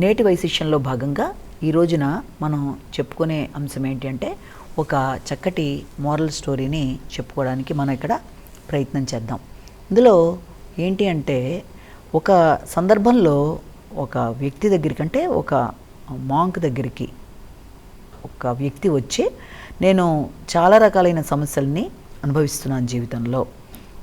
నేటి వైశిష్యంలో భాగంగా ఈ రోజున మనం చెప్పుకునే అంశం ఏంటి అంటే ఒక చక్కటి మోరల్ స్టోరీని చెప్పుకోవడానికి మనం ఇక్కడ ప్రయత్నం చేద్దాం. ఇందులో ఏంటి అంటే ఒక సందర్భంలో ఒక వ్యక్తి దగ్గరికి అంటే ఒక మాంక్ దగ్గరికి ఒక వ్యక్తి వచ్చి నేను చాలా రకాలైన సమస్యల్ని అనుభవిస్తున్నాను జీవితంలో.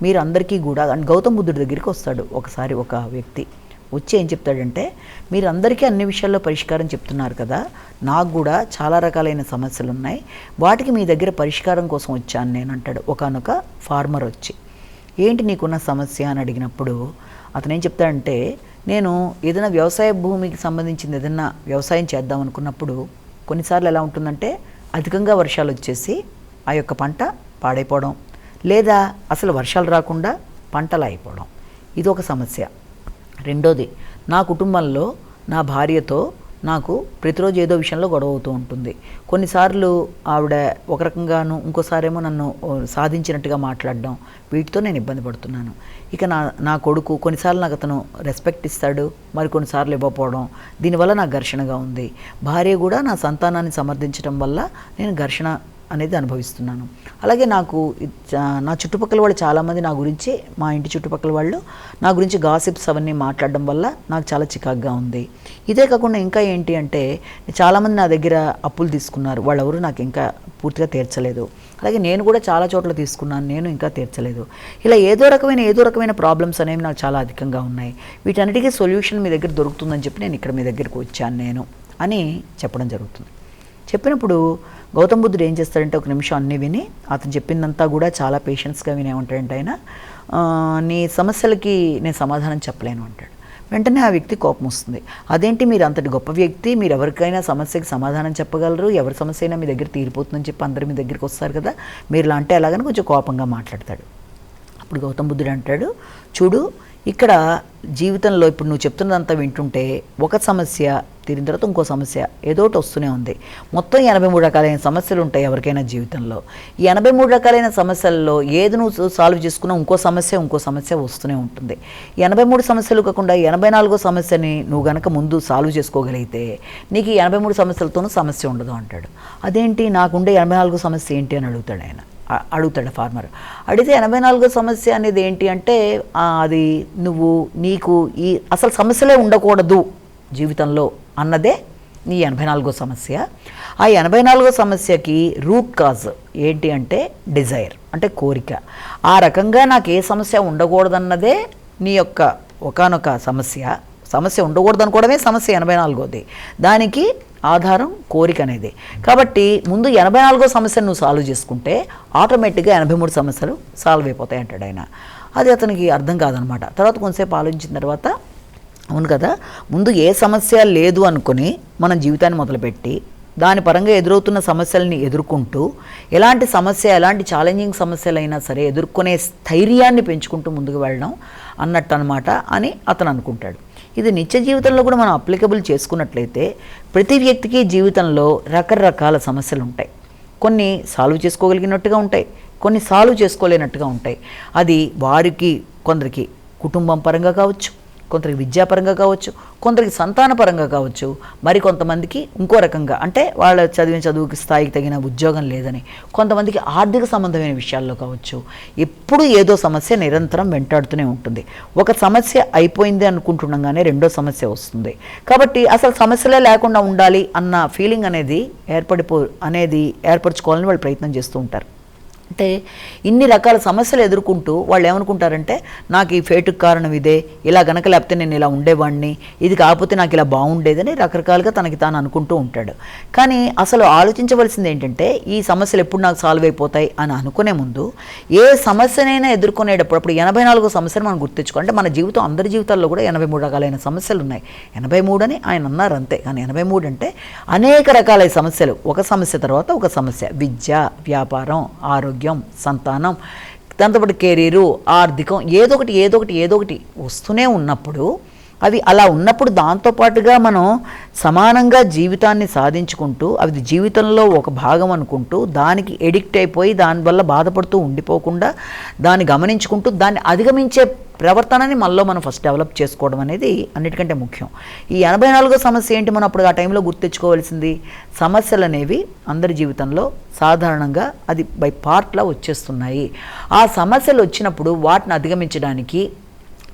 మీరు అందరికీ కూడా అండ్ గౌతమ్ బుద్ధుడి దగ్గరికి వస్తాడు ఒకసారి ఒక వ్యక్తి. వచ్చి ఏం చెప్తాడంటే మీరు అందరికీ అన్ని విషయాల్లో పరిష్కారం చెప్తున్నారు కదా. నాకు కూడా చాలా రకాలైన సమస్యలు ఉన్నాయి వాటికి మీ దగ్గర పరిష్కారం కోసం వచ్చాను నేను అంటాడు. ఒకనొక ఫార్మర్ వచ్చి ఏంటి నీకున్న సమస్య? అని అడిగినప్పుడు అతను ఏం చెప్తాడంటే నేను ఏదైనా వ్యవసాయ భూమికి సంబంధించింది ఏదైనా వ్యవసాయం చేద్దాం అనుకున్నప్పుడు కొన్నిసార్లు ఎలా ఉంటుందంటే అధికంగా వర్షాలు వచ్చేసి ఆ యొక్క పంట పాడైపోవడం లేదా అసలు వర్షాలు రాకుండా పంటలు అయిపోవడం ఇది ఒక సమస్య. రెండోది నా కుటుంబంలో నా భార్యతో నాకు ప్రతిరోజు ఏదో విషయంలో గొడవ అవుతూ ఉంటుంది. కొన్నిసార్లు ఆవిడ ఒక రకంగాను ఇంకోసారేమో నన్ను సాధించినట్టుగా మాట్లాడడం వీటితో నేను ఇబ్బంది పడుతున్నాను. ఇక నా నా కొడుకు కొన్నిసార్లు నాకు అతను రెస్పెక్ట్ ఇస్తాడు మరి కొన్నిసార్లు ఇవ్వకపోవడం దీనివల్ల నాకు ఘర్షణగా ఉంది. భార్య కూడా నా సంతానాన్ని సమర్థించడం వల్ల నేను ఘర్షణ అనేది అనుభవిస్తున్నాను. అలాగే నాకు నా చుట్టుపక్కల వాళ్ళు చాలామంది నా గురించి మా ఇంటి చుట్టుపక్కల వాళ్ళు నా గురించి గాసిప్స్ అవన్నీ మాట్లాడడం వల్ల నాకు చాలా చికాగ్గా ఉంది. ఇదే కాకుండా ఇంకా ఏంటి అంటే చాలామంది నా దగ్గర అప్పులు తీసుకున్నారు. వాళ్ళెవరు నాకు ఇంకా పూర్తిగా తీర్చలేదు. అలాగే నేను కూడా చాలా చోట్ల తీసుకున్నాను. నేను ఇంకా తీర్చలేదు. ఇలా ఏదో రకమైన ఏదో రకమైన ప్రాబ్లమ్స్ అనేవి నాకు చాలా అధికంగా ఉన్నాయి. వీటన్నిటికీ సొల్యూషన్ మీ దగ్గర దొరుకుతుందని చెప్పి నేను ఇక్కడ మీ దగ్గరికి వచ్చాను నేను అని చెప్పడం జరుగుతుంది. చెప్పినప్పుడు గౌతమ్ బుద్ధుడు ఏం చేస్తాడంటే ఒక నిమిషం అన్నీ విని అతను చెప్పిందంతా కూడా చాలా పేషెన్స్గా వినే ఉంటాడంటే ఆయన. నీ సమస్యలకి నేను సమాధానం చెప్పలేను అంటాడు. వెంటనే ఆ వ్యక్తి కోపం వస్తుంది. అదేంటి మీరు అంతటి గొప్ప వ్యక్తి? మీరు ఎవరికైనా సమస్యకి సమాధానం చెప్పగలరు? ఎవరి సమస్య అయినా మీ దగ్గర తీరిపోతుందని చెప్పి అందరు మీ దగ్గరికి వస్తారు కదా. మీరు లాంటి అంటే ఎలాగని కొంచెం కోపంగా మాట్లాడతాడు. అప్పుడు గౌతమ్ బుద్ధుడు అంటాడు చూడు ఇక్కడ జీవితంలో ఇప్పుడు నువ్వు చెప్తున్నదంతా వింటుంటే ఒక సమస్య తీరిన తర్వాత ఇంకో సమస్య ఏదో ఒకటి వస్తూనే ఉంది. మొత్తం ఎనభై మూడు రకాలైన సమస్యలు ఉంటాయి ఎవరికైనా జీవితంలో. ఈ ఎనభై మూడు రకాలైన సమస్యల్లో ఏది నువ్వు సాల్వ్ చేసుకున్నా ఇంకో సమస్య ఇంకో సమస్య వస్తూనే ఉంటుంది. ఎనభై మూడు సమస్యలు కాకుండా ఎనభై నాలుగో సమస్యని నువ్వు గనక ముందు సాల్వ్ చేసుకోగలిగితే నీకు ఈ ఎనభై మూడు సమస్యలతోనూ సమస్య ఉండదు అంటాడు. అదేంటి? నాకుండే ఎనభై నాలుగో సమస్య ఏంటి? అని అడుగుతాడు ఆయన. అడుగుతాడు ఫార్మర్. అడిగితే ఎనభై నాలుగో సమస్య అనేది ఏంటి అంటే అది నువ్వు నీకు ఈ అసలు సమస్యలే ఉండకూడదు జీవితంలో అన్నదే నీ ఎనభై నాలుగో సమస్య. ఆ ఎనభై నాలుగో సమస్యకి రూట్ కాజ్ ఏంటి అంటే డిజైర్ అంటే కోరిక. ఆ రకంగా నాకు ఏ సమస్య ఉండకూడదన్నదే నీ యొక్క ఒకానొక సమస్య. సమస్య ఉండకూడదు అనుకోవడమే సమస్య ఎనభై నాలుగోది. దానికి ఆధారం కోరిక అనేది కాబట్టి ముందు ఎనభై నాలుగో సమస్యను నువ్వు సాల్వ్ చేసుకుంటే ఆటోమేటిక్గా ఎనభై మూడు సమస్యలు సాల్వ్ అయిపోతాయి అంటాడు ఆయన. అది అతనికి అర్థం కాదనమాట. తర్వాత కొంతసేపు ఆలోచించిన తర్వాత అవును కదా ముందు ఏ సమస్య లేదు అనుకుని మన జీవితాన్ని మొదలుపెట్టి దాని పరంగా ఎదురవుతున్న సమస్యల్ని ఎదుర్కొంటూ ఎలాంటి సమస్య ఎలాంటి ఛాలెంజింగ్ సమస్యలైనా సరే ఎదుర్కొనే స్థైర్యాన్ని పెంచుకుంటూ ముందుకు వెళ్ళడం అన్నట్టు అనమాట అని అతను అనుకుంటాడు. ఇది నిత్య జీవితంలో కూడా మనం అప్లికబుల్ చేసుకున్నట్లయితే ప్రతి వ్యక్తికి జీవితంలో రకరకాల సమస్యలు ఉంటాయి. కొన్ని సాల్వ్ చేసుకోగలిగినట్టుగా ఉంటాయి. కొన్ని సాల్వ్ చేసుకోలేనట్టుగా ఉంటాయి. అది వారికి కొందరికి కుటుంబం పరంగా కావచ్చు కొందరికి విద్యాపరంగా కావచ్చు కొందరికి సంతానపరంగా కావచ్చు మరి కొంతమందికి ఇంకో రకంగా. అంటే వాళ్ళ చదివిన చదువుకి స్థాయికి తగిన ఉద్యోగం లేదని. కొంతమందికి ఆర్థిక సంబంధమైన విషయాల్లో కావచ్చు. ఎప్పుడు ఏదో సమస్య నిరంతరం వెంటాడుతూనే ఉంటుంది. ఒక సమస్య అయిపోయింది అనుకుంటుండగానే రెండో సమస్య వస్తుంది. కాబట్టి అసలు సమస్యలే లేకుండా ఉండాలి అన్న ఫీలింగ్ అనేది ఏర్పడిపో అనేది ఏర్పరచుకోవాలని వాళ్ళు ప్రయత్నం చేస్తూ ఉంటారు. అంటే ఇన్ని రకాల సమస్యలు ఎదుర్కొంటూ వాళ్ళు ఏమనుకుంటారంటే నాకు ఈ ఫేటుకు కారణం ఇదే ఇలా గనక లేకపోతే నేను ఇలా ఉండేవాడిని ఇది కాకపోతే నాకు ఇలా బాగుండేదని రకరకాలుగా తనకి తాను అనుకుంటూ ఉంటాడు. కానీ అసలు ఆలోచించవలసింది ఏంటంటే ఈ సమస్యలు ఎప్పుడు నాకు సాల్వ్ అయిపోతాయి అని అనుకునే ముందు ఏ సమస్యనైనా ఎదుర్కొనేటప్పుడు అప్పుడు ఎనభై నాలుగో సమస్యను మనం గుర్తించుకో అంటే మన జీవితం అందరి జీవితాల్లో కూడా ఎనభై మూడు రకాలైన సమస్యలు ఉన్నాయి. ఎనభై మూడు అని ఆయన అన్నారు అంతే. కానీ ఎనభై మూడు అంటే అనేక రకాల సమస్యలు. ఒక సమస్య తర్వాత ఒక సమస్య. విద్య వ్యాపారం ఆరోగ్యం సంతానం దాంతోపాటు కెరీరు ఆర్థికం ఏదో ఒకటి ఏదో ఒకటి ఏదో ఒకటి వస్తూనే ఉన్నప్పుడు అవి అలా ఉన్నప్పుడు దాంతోపాటుగా మనం సమానంగా జీవితాన్ని సాధించుకుంటూ అది జీవితంలో ఒక భాగం అనుకుంటూ దానికి ఎడిక్ట్ అయిపోయి దానివల్ల బాధపడుతూ ఉండిపోకుండా దాన్ని గమనించుకుంటూ దాన్ని అధిగమించే ప్రవర్తనని మనలో మనం ఫస్ట్ డెవలప్ చేసుకోవడం అనేది అన్నిటికంటే ముఖ్యం. ఈ ఎనభై నాలుగో సమస్య ఏంటి మనం అప్పుడు ఆ టైంలో గుర్తెచ్చుకోవాల్సింది సమస్యలు అనేవి అందరి జీవితంలో సాధారణంగా అది బై పార్ట్లా వచ్చేస్తున్నాయి. ఆ సమస్యలు వచ్చినప్పుడు వాటిని అధిగమించడానికి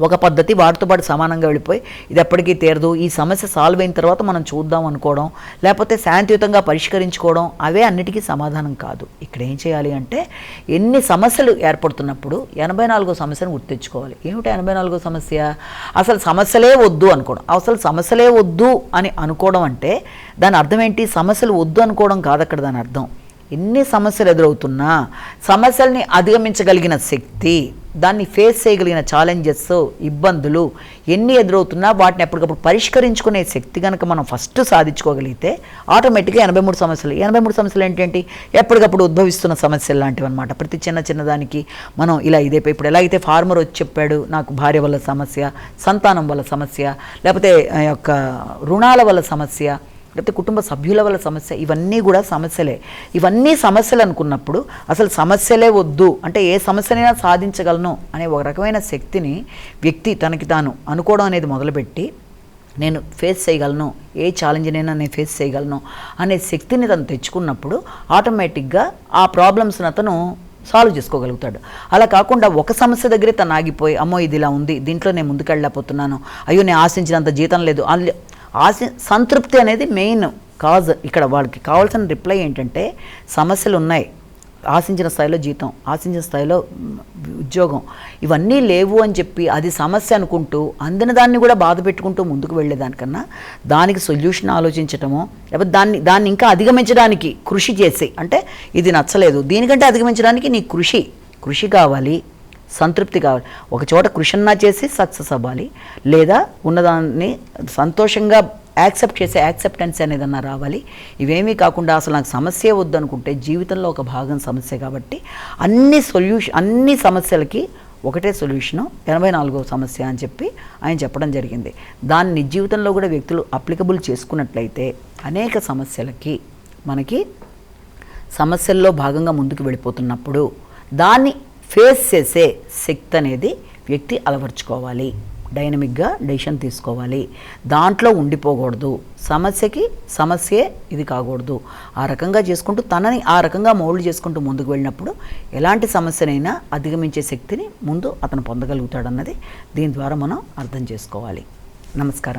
ఒక పద్ధతి వాటితో పాటు సమానంగా వెళ్ళిపోయి ఇది ఎప్పటికీ తీరదు. ఈ సమస్య సాల్వ్ అయిన తర్వాత మనం చూద్దాం అనుకోవడం లేకపోతే శాంతియుతంగా పరిష్కరించుకోవడం అవే అన్నిటికీ సమాధానం కాదు. ఇక్కడ ఏం చేయాలి అంటే ఎన్ని సమస్యలు ఏర్పడుతున్నప్పుడు ఎనభై నాలుగో సమస్యను గుర్తించుకోవాలి. ఏమిటి ఎనభై నాలుగో సమస్య? అసలు సమస్యలే వద్దు అనుకోవడం. అసలు సమస్యలే వద్దు అని అనుకోవడం అంటే దాని అర్థం ఏంటి? సమస్యలు వద్దు అనుకోవడం కాదు అక్కడ దాని అర్థం. ఎన్ని సమస్యలు ఎదురవుతున్నా సమస్యల్ని అధిగమించగలిగిన శక్తి దాన్ని ఫేస్ చేయగలిగిన ఛాలెంజెస్ ఇబ్బందులు ఎన్ని ఎదురవుతున్నా వాటిని ఎప్పటికప్పుడు పరిష్కరించుకునే శక్తి కనుక మనం ఫస్ట్ సాధించుకోగలిగితే ఆటోమేటిక్గా ఎనభై మూడు సమస్యలు. ఎనభై మూడు సమస్యలు ఏంటంటే ఎప్పటికప్పుడు ఉద్భవిస్తున్న సమస్యలు లాంటివి అనమాట ప్రతి చిన్న చిన్నదానికి మనం ఇలా ఇదే ఇప్పుడు ఎలా అయితే ఫార్మర్ వచ్చి చెప్పాడు నాకు భార్య వల్ల సమస్య సంతానం వల్ల సమస్య లేకపోతే ఆ యొక్క రుణాల వల్ల సమస్య లేకపోతే కుటుంబ సభ్యుల వల్ల సమస్య ఇవన్నీ కూడా సమస్యలే. ఇవన్నీ సమస్యలు అనుకున్నప్పుడు అసలు సమస్యలే వద్దు. అంటే ఏ సమస్యనైనా సాధించగలను అనే ఒక రకమైన శక్తిని వ్యక్తి తనకి తాను అనుకోవడం అనేది మొదలుపెట్టి నేను ఫేస్ చేయగలను ఏ ఛాలెంజ్నైనా నేను ఫేస్ చేయగలను అనే శక్తిని తను తెచ్చుకున్నప్పుడు ఆటోమేటిక్గా ఆ ప్రాబ్లమ్స్ని అతను సాల్వ్ చేసుకోగలుగుతాడు. అలా కాకుండా ఒక సమస్య దగ్గరే తను ఆగిపోయి అమ్మో ఇది ఇలా ఉంది దీంట్లో నేను ముందుకెళ్ళలేకపోతున్నాను. అయ్యో నేను ఆశించినంత జీతం లేదు. ఆశ సంతృప్తి అనేది మెయిన్ కాజ్ ఇక్కడ వాళ్ళకి కావాల్సిన రిప్లై ఏంటంటే సమస్యలు ఉన్నాయి. ఆశించిన స్థాయిలో జీతం ఆశించిన స్థాయిలో ఉద్యోగం ఇవన్నీ లేవు అని చెప్పి అది సమస్య అనుకుంటూ అందిన దాన్ని కూడా బాధ పెట్టుకుంటూ ముందుకు వెళ్ళేదానికన్నా దానికి సొల్యూషన్ ఆలోచించటము లేకపోతే దాన్ని దాన్ని ఇంకా అధిగమించడానికి కృషి చేసి అంటే ఇది నచ్చలేదు. దీనికంటే అధిగమించడానికి నీ కృషి కృషి కావాలి. సంతృప్తి కావాలి. ఒక చోట కృషన్నా చేసి సక్సెస్ అవ్వాలి. లేదా ఉన్నదాన్ని సంతోషంగా యాక్సెప్ట్ చేసే యాక్సెప్టెన్స్ అనేది అన్న రావాలి. ఇవేమీ కాకుండా అసలు నాకు సమస్య వద్దనుకుంటే జీవితంలో ఒక భాగం సమస్య కాబట్టి అన్ని సొల్యూషన్ అన్ని సమస్యలకి ఒకటే సొల్యూషను ఎనభై నాలుగో సమస్య అని చెప్పి ఆయన చెప్పడం జరిగింది. దాన్ని జీవితంలో కూడా వ్యక్తులు అప్లికబుల్ చేసుకున్నట్లయితే అనేక సమస్యలకి మనకి సమస్యల్లో భాగంగా ముందుకు వెళ్ళిపోతున్నప్పుడు దాన్ని ఫేస్ చేసే శక్తి అనేది వ్యక్తి అలవర్చుకోవాలి. డైనమిక్గా డెసిషన్ తీసుకోవాలి. దాంట్లో ఉండిపోకూడదు. సమస్యకి సమస్యే ఇది కాకూడదు. ఆ రకంగా చేసుకుంటూ తనని ఆ రకంగా మౌల్డ్ చేసుకుంటూ ముందుకు వెళ్ళినప్పుడు ఎలాంటి సమస్యనైనా అధిగమించే శక్తిని ముందు అతను పొందగలుగుతాడన్నది దీని ద్వారా మనం అర్థం చేసుకోవాలి. నమస్కారం.